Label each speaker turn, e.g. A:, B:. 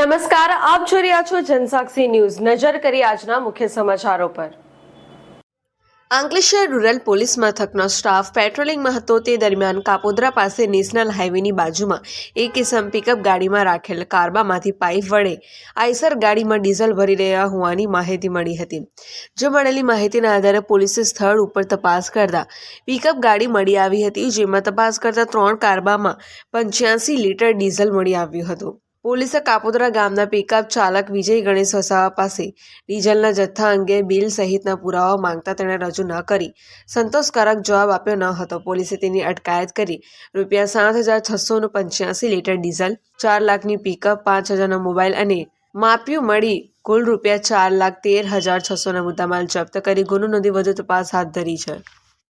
A: નમસ્કાર, આપ જોઈ રહ્યા છો જનસાક્ષી ન્યૂઝ. નજર કરી આજના મુખ્ય સમાચારો પર. અંકલેશ્વર રૂરલ પોલીસ મથકનો સ્ટાફ પેટ્રોલિંગમાં હતો. તે દરમિયાન કાપોદ્રા પાસે નેશનલ હાઈવેની બાજુમાં એક કિસમ પિકઅપ ગાડીમાં રાખેલ કાર્બામાંથી પાઇપ વડે આઈસર ગાડીમાં ડીઝલ ભરી રહ્યા હોવાની માહિતી મળી હતી. જો મળેલી માહિતીના આધારે પોલીસે સ્થળ ઉપર તપાસ કરતા પિકઅપ ગાડી મળી આવી હતી, જેમાં તપાસ કરતા ત્રણ કાર્બામાં પંચ્યાસી લીટર ડીઝલ મળી આવ્યું હતું. પોલીસે કાપોદરા ગામના પિકઅપ ચાલક વિજય ગણેશ વસાવા પાસે ડીઝલના જથ્થા અંગે બિલ સહિતના પુરાવા માંગતા તેણે રજૂ ન કરી. સંતોષકારક જવાબ આપ્યો ન હતો. પોલીસે તેની અટકાયત કરી રૂપિયા સાત હજાર છસોનું પંચ્યાસી લીટર ડીઝલ, ચાર લાખની પિકઅપ પાંચ હજારનો મોબાઈલ અને માપ્યું મળી કુલ રૂપિયા ચાર લાખ તેર હજાર છસોના મુદ્દામાલ જપ્ત કરી. ગુનો નોંધી વધુ તપાસ હાથ ધરી છે.